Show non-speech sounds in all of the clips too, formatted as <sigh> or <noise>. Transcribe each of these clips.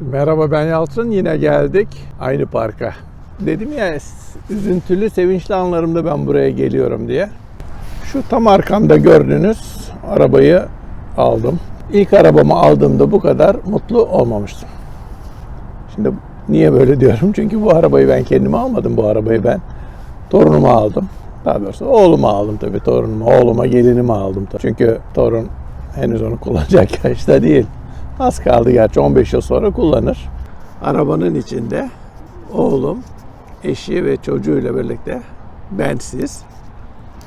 Merhaba ben Yalçın. Yine geldik aynı parka. Dedim ya üzüntülü, sevinçli anlarımda ben buraya geliyorum diye. Şu tam arkamda gördüğünüz arabayı aldım. İlk arabamı aldığımda bu kadar mutlu olmamıştım. Şimdi niye böyle diyorum? <laughs> Çünkü bu arabayı ben kendime almadım. Bu arabayı ben torunuma aldım. Daha doğrusu oğluma aldım tabii torunuma. Oğluma gelinime aldım tabii. Çünkü torun henüz onu kullanacak <laughs> yaşta değil. Az kaldı gerçi 15 yıl sonra kullanır. Arabanın içinde oğlum, eşi ve çocuğuyla birlikte bensiz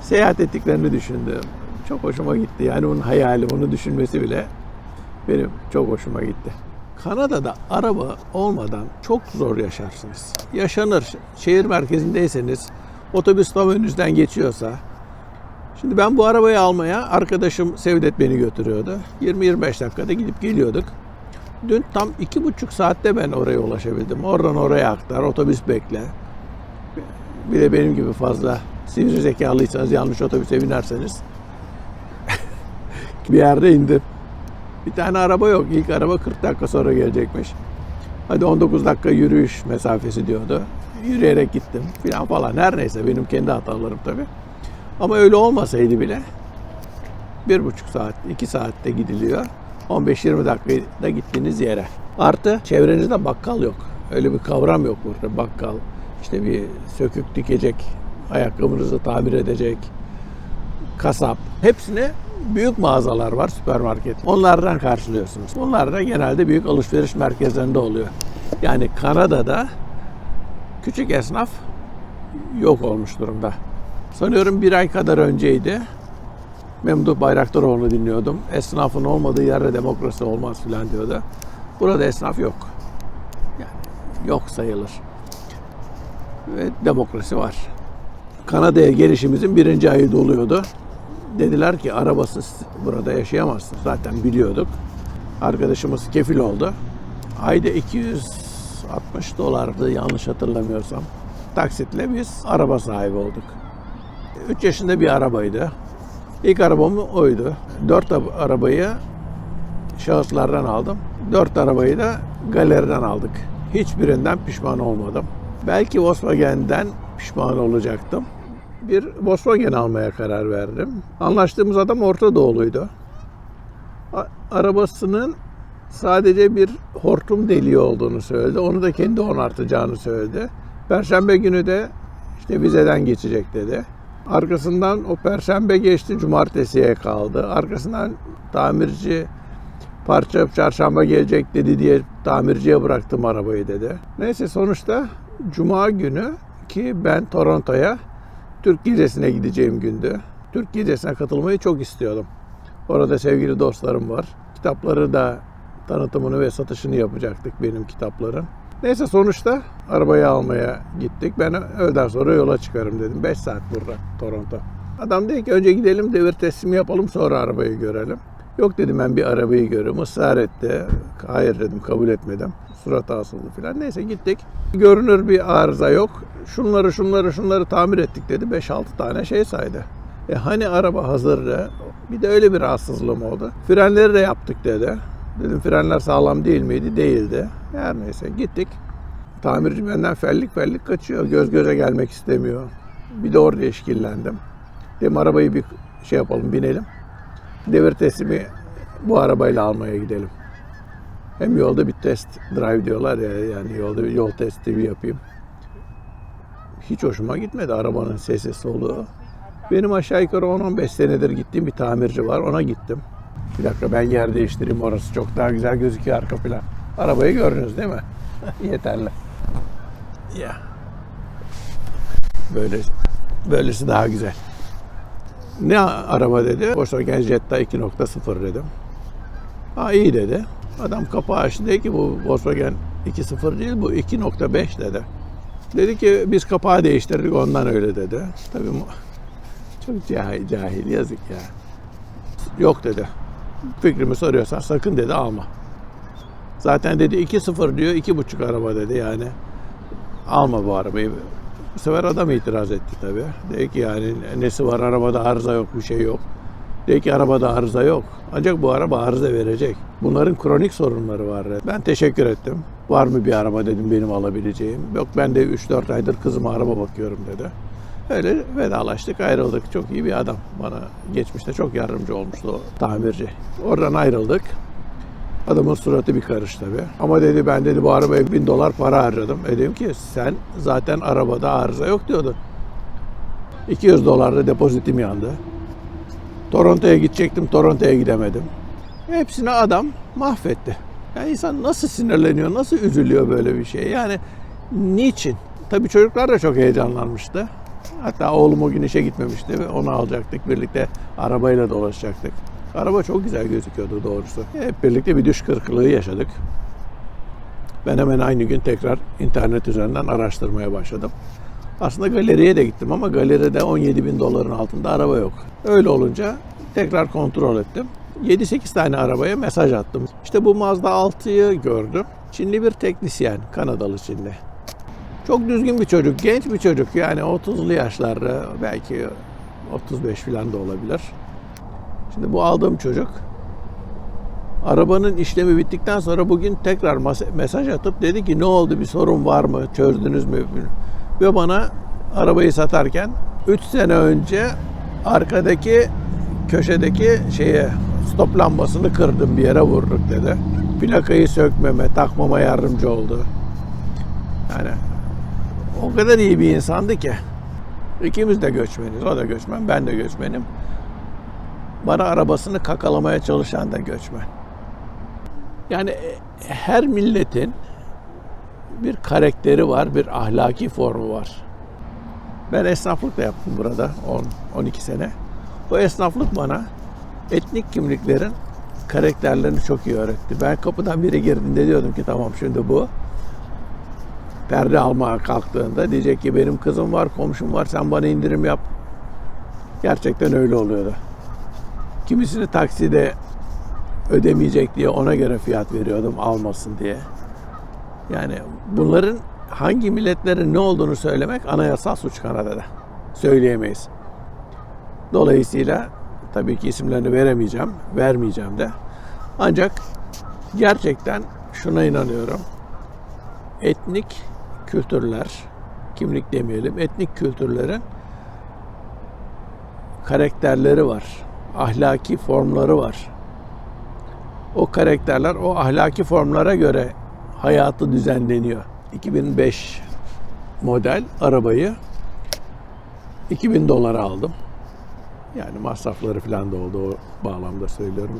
seyahat ettiklerini düşündüm. Çok hoşuma gitti. Yani onun hayali, onu düşünmesi bile benim çok hoşuma gitti. Kanada'da araba olmadan çok zor yaşarsınız. Yaşanır. Şehir merkezindeyseniz otobüs tam önünüzden geçiyorsa Şimdi ben bu arabayı almaya arkadaşım Sevdet beni götürüyordu. 20-25 dakikada gidip geliyorduk. Dün tam iki buçuk saatte ben oraya ulaşabildim. Oradan oraya aktar, otobüs bekle. Bir de benim gibi fazla sivri zekalıysanız yanlış otobüse binerseniz <laughs> bir yerde indim. Bir tane araba yok. İlk araba 40 dakika sonra gelecekmiş. Hadi 19 dakika yürüyüş mesafesi diyordu. Yürüyerek gittim filan falan. Her neyse benim kendi hatalarım tabii. Ama öyle olmasaydı bile bir buçuk saat, iki saatte gidiliyor. 15-20 dakikada gittiğiniz yere. Artı çevrenizde bakkal yok. Öyle bir kavram yok burada. Bakkal, işte bir sökük dikecek, ayakkabınızı tamir edecek, kasap. Hepsine büyük mağazalar var, süpermarket. Onlardan karşılıyorsunuz. Bunlar da genelde büyük alışveriş merkezlerinde oluyor. Yani Kanada'da küçük esnaf yok olmuş durumda. Sanıyorum bir ay kadar önceydi. Memduh Bayraktaroğlu dinliyordum. Esnafın olmadığı yerde demokrasi olmaz filan diyordu. Burada esnaf yok. Yani yok sayılır. Ve demokrasi var. Kanada'ya gelişimizin birinci ayı doluyordu. Dediler ki arabasız burada yaşayamazsın. Zaten biliyorduk. Arkadaşımız kefil oldu. Ayda 260 dolardı yanlış hatırlamıyorsam. Taksitle biz araba sahibi olduk. 3 yaşında bir arabaydı. İlk arabam oydu. 4 arabayı şahıslardan aldım. 4 arabayı da galeriden aldık. Hiçbirinden pişman olmadım. Belki Volkswagen'den pişman olacaktım. Bir Volkswagen almaya karar verdim. Anlaştığımız adam Orta Doğuluydu. A- arabasının sadece bir hortum deliği olduğunu söyledi. Onu da kendi onartacağını söyledi. Perşembe günü de işte vizeden geçecek dedi. Arkasından o perşembe geçti, cumartesiye kaldı. Arkasından tamirci parça çarşamba gelecek dedi diye tamirciye bıraktım arabayı dedi. Neyse sonuçta cuma günü ki ben Toronto'ya Türk Gecesi'ne gideceğim gündü. Türk Gecesi'ne katılmayı çok istiyordum. Orada sevgili dostlarım var. Kitapları da tanıtımını ve satışını yapacaktık benim kitapların. Neyse sonuçta arabayı almaya gittik. Ben öğleden sonra yola çıkarım dedim. 5 saat burada Toronto. Adam dedi ki önce gidelim devir teslimi yapalım sonra arabayı görelim. Yok dedim ben bir arabayı görüyorum. Israr etti. Hayır dedim kabul etmedim. Surat asıldı filan. Neyse gittik. Görünür bir arıza yok. Şunları şunları şunları tamir ettik dedi. 5-6 tane şey saydı. E hani araba hazırdı. Bir de öyle bir rahatsızlığım oldu. Frenleri de yaptık dedi. Dedim frenler sağlam değil miydi? Değildi. Her neyse gittik. Tamirci benden fellik fellik kaçıyor. Göz göze gelmek istemiyor. Bir de orada eşkillendim. Dedim arabayı bir şey yapalım binelim. Devir teslimi bu arabayla almaya gidelim. Hem yolda bir test drive diyorlar ya yani yolda bir yol testi bir yapayım. Hiç hoşuma gitmedi arabanın sesi soluğu. Benim aşağı yukarı 10-15 senedir gittiğim bir tamirci var ona gittim. Bir dakika ben yer değiştireyim orası çok daha güzel gözüküyor arka plan. Arabayı gördünüz değil mi? <laughs> Yeterli. Ya. Böyle böylesi daha güzel. Ne araba dedi? Volkswagen Jetta 2.0 dedim. Ha iyi dedi. Adam kapağı açtı dedi ki bu Volkswagen 2.0 değil bu 2.5 dedi. Dedi ki biz kapağı değiştirdik ondan öyle dedi. Tabii çok cahil, cahil yazık ya. Yok dedi. Fikrimi soruyorsan sakın dedi alma. Zaten dedi 2.0 diyor 2.5 araba dedi yani. Alma bu arabayı. Bu sefer adam itiraz etti tabii. Dedi ki yani nesi var arabada arıza yok bir şey yok. Dedi ki arabada arıza yok. Ancak bu araba arıza verecek. Bunların kronik sorunları var. Ben teşekkür ettim. Var mı bir araba dedim benim alabileceğim. Yok ben de 3-4 aydır kızıma araba bakıyorum dedi. Öyle vedalaştık ayrıldık. Çok iyi bir adam. Bana geçmişte çok yardımcı olmuştu o tamirci. Oradan ayrıldık. Adamın suratı bir karış tabii. Ama dedi ben dedi bu arabaya bin dolar para harcadım. E dedim ki sen zaten arabada arıza yok diyordun. 200 dolarda depozitim yandı. Toronto'ya gidecektim, Toronto'ya gidemedim. Hepsini adam mahvetti. Yani insan nasıl sinirleniyor, nasıl üzülüyor böyle bir şey? Yani niçin? Tabii çocuklar da çok heyecanlanmıştı. Hatta oğlum o gün işe gitmemişti onu alacaktık. Birlikte arabayla dolaşacaktık. Araba çok güzel gözüküyordu doğrusu. Hep birlikte bir düş kırıklığı yaşadık. Ben hemen aynı gün tekrar internet üzerinden araştırmaya başladım. Aslında galeriye de gittim ama galeride 17 bin doların altında araba yok. Öyle olunca tekrar kontrol ettim. 7-8 tane arabaya mesaj attım. İşte bu Mazda 6'yı gördüm. Çinli bir teknisyen, Kanadalı Çinli. Çok düzgün bir çocuk, genç bir çocuk yani 30'lu yaşlarda belki 35 falan da olabilir. Şimdi bu aldığım çocuk arabanın işlemi bittikten sonra bugün tekrar mesaj atıp dedi ki ne oldu bir sorun var mı çözdünüz mü ve bana arabayı satarken 3 sene önce arkadaki köşedeki şeye stop lambasını kırdım bir yere vurduk dedi. Plakayı sökmeme, takmama yardımcı oldu. Yani o kadar iyi bir insandı ki. İkimiz de göçmeniz. O da göçmen, ben de göçmenim. Bana arabasını kakalamaya çalışan da göçmen. Yani e, her milletin bir karakteri var, bir ahlaki formu var. Ben esnaflık da yaptım burada 10 12 sene. O esnaflık bana etnik kimliklerin karakterlerini çok iyi öğretti. Ben kapıdan biri girdiğinde diyordum ki tamam şimdi bu perde almaya kalktığında diyecek ki benim kızım var, komşum var, sen bana indirim yap. Gerçekten öyle oluyordu. Kimisini takside ödemeyecek diye ona göre fiyat veriyordum almasın diye. Yani bunların hangi milletlerin ne olduğunu söylemek anayasal suç Kanada'da. Söyleyemeyiz. Dolayısıyla tabii ki isimlerini veremeyeceğim, vermeyeceğim de. Ancak gerçekten şuna inanıyorum. Etnik kültürler, kimlik demeyelim, etnik kültürlerin karakterleri var. Ahlaki formları var. O karakterler o ahlaki formlara göre hayatı düzenleniyor. 2005 model arabayı 2000 dolara aldım. Yani masrafları falan da oldu o bağlamda söylüyorum.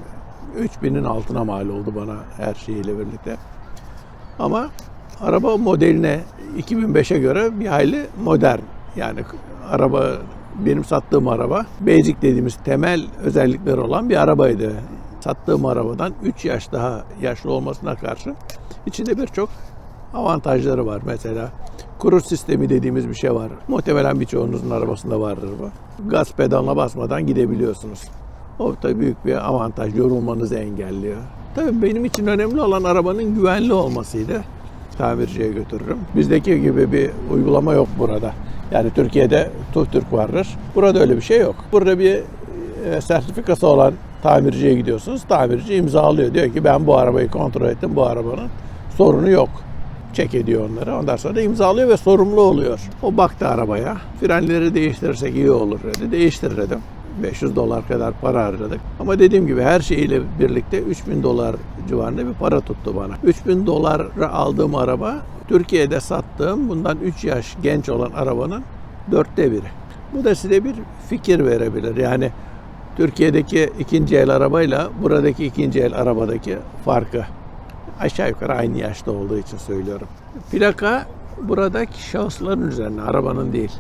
3000'in altına mal oldu bana her şeyiyle birlikte. Ama araba modeline 2005'e göre bir hayli modern. Yani araba benim sattığım araba basic dediğimiz temel özellikleri olan bir arabaydı. Sattığım arabadan 3 yaş daha yaşlı olmasına karşı içinde birçok avantajları var. Mesela kuruş sistemi dediğimiz bir şey var. Muhtemelen birçoğunuzun arabasında vardır bu. Gaz pedalına basmadan gidebiliyorsunuz. O da büyük bir avantaj. Yorulmanızı engelliyor. Tabii benim için önemli olan arabanın güvenli olmasıydı. Tamirciye götürürüm. Bizdeki gibi bir uygulama yok burada. Yani Türkiye'de TÜRK vardır. Burada öyle bir şey yok. Burada bir e, sertifikası olan tamirciye gidiyorsunuz. Tamirci imzalıyor. Diyor ki ben bu arabayı kontrol ettim. Bu arabanın sorunu yok. Çek ediyor onları. Ondan sonra da imzalıyor ve sorumlu oluyor. O baktı arabaya. Frenleri değiştirirsek iyi olur dedi. Değiştir dedim. 500 dolar kadar para harcadık. Ama dediğim gibi her şeyiyle birlikte 3000 dolar civarında bir para tuttu bana. 3000 dolara aldığım araba Türkiye'de sattığım bundan 3 yaş genç olan arabanın dörtte biri. Bu da size bir fikir verebilir. Yani Türkiye'deki ikinci el arabayla buradaki ikinci el arabadaki farkı aşağı yukarı aynı yaşta olduğu için söylüyorum. Plaka buradaki şahısların üzerine, arabanın değil.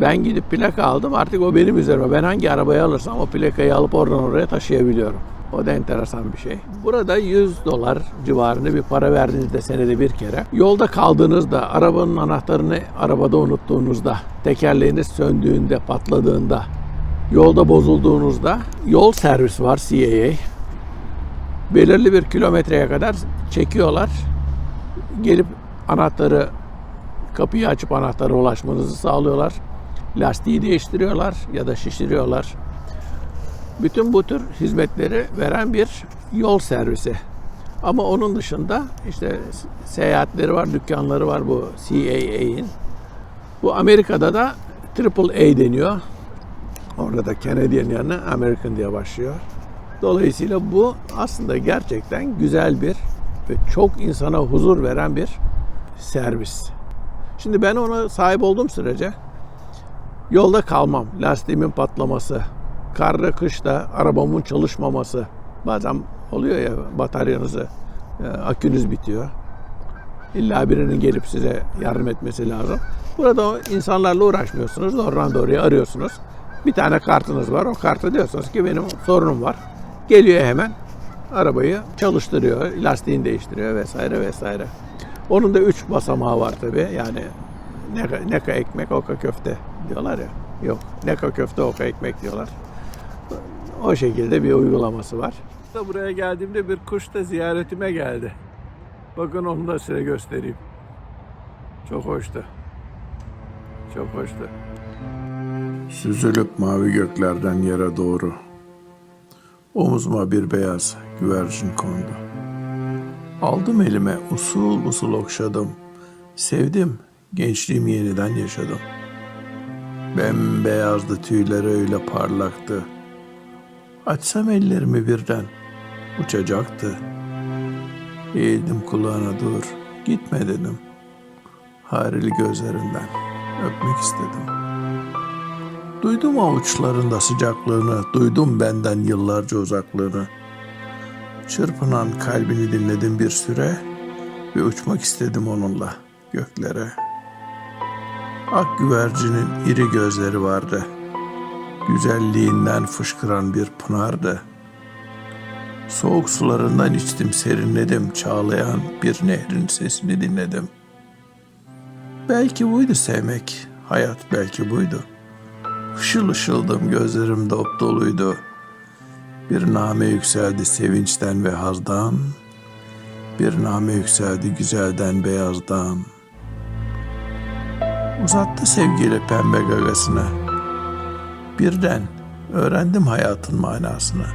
Ben gidip plaka aldım artık o benim üzerime. Ben hangi arabayı alırsam o plakayı alıp oradan oraya taşıyabiliyorum. O da enteresan bir şey. Burada 100 dolar civarında bir para verdiğinizde senede bir kere. Yolda kaldığınızda, arabanın anahtarını arabada unuttuğunuzda, tekerleğiniz söndüğünde, patladığında, yolda bozulduğunuzda yol servis var CAA. Belirli bir kilometreye kadar çekiyorlar. Gelip anahtarı kapıyı açıp anahtara ulaşmanızı sağlıyorlar. Lastiği değiştiriyorlar ya da şişiriyorlar. Bütün bu tür hizmetleri veren bir yol servisi. Ama onun dışında işte seyahatleri var, dükkanları var bu CAA'in. Bu Amerika'da da AAA deniyor. Orada da Canadian yerine American diye başlıyor. Dolayısıyla bu aslında gerçekten güzel bir ve çok insana huzur veren bir servis. Şimdi ben ona sahip olduğum sürece yolda kalmam. Lastiğimin patlaması, karda kışta arabamın çalışmaması. Bazen oluyor ya bataryanızı, e, akünüz bitiyor. İlla birinin gelip size yardım etmesi lazım. Burada insanlarla uğraşmıyorsunuz. Doğrudan doğruya arıyorsunuz. Bir tane kartınız var. O kartı diyorsunuz ki benim sorunum var. Geliyor hemen arabayı çalıştırıyor, lastiğini değiştiriyor vesaire vesaire. Onun da üç basamağı var tabii. Yani neka, neka ekmek, oka köfte diyorlar ya. Yok, neka köfte, oka ekmek diyorlar. O şekilde bir uygulaması var. Buraya geldiğimde bir kuş da ziyaretime geldi. Bakın onu da size göstereyim. Çok hoştu. Çok hoştu. Süzülüp mavi göklerden yere doğru. Omuzuma bir beyaz güvercin kondu. Aldım elime usul usul okşadım. Sevdim, gençliğimi yeniden yaşadım. Bembeyazdı tüyleri öyle parlaktı. Açsam ellerimi birden uçacaktı. Eğildim kulağına dur, gitme dedim. Harili gözlerinden öpmek istedim. Duydum avuçlarında sıcaklığını, duydum benden yıllarca uzaklığını. Çırpınan kalbini dinledim bir süre ve uçmak istedim onunla göklere. Ak güvercinin iri gözleri vardı. Güzelliğinden fışkıran bir pınardı. Soğuk sularından içtim serinledim çağlayan bir nehrin sesini dinledim. Belki buydu sevmek, hayat belki buydu. Işıl ışıldım gözlerim dop doluydu. Bir name yükseldi sevinçten ve hazdan. Bir name yükseldi güzelden beyazdan. Uzattı sevgiyle pembe gagasını. Birden öğrendim hayatın manasını.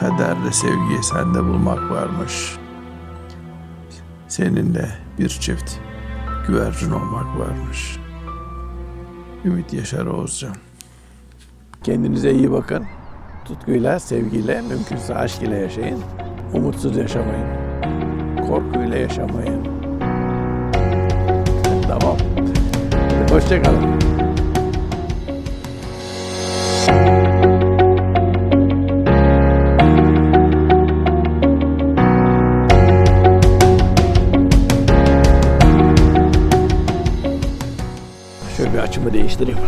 Kaderde sevgiyi sende bulmak varmış. Seninle bir çift güvercin olmak varmış. Ümit Yaşar Oğuzcan. Kendinize iyi bakın. Tutkuyla, sevgiyle, mümkünse aşk ile yaşayın. Umutsuz yaşamayın. Korkuyla yaşamayın. Tamam. Hoşçakalın. Şöyle bir açımı değiştireyim.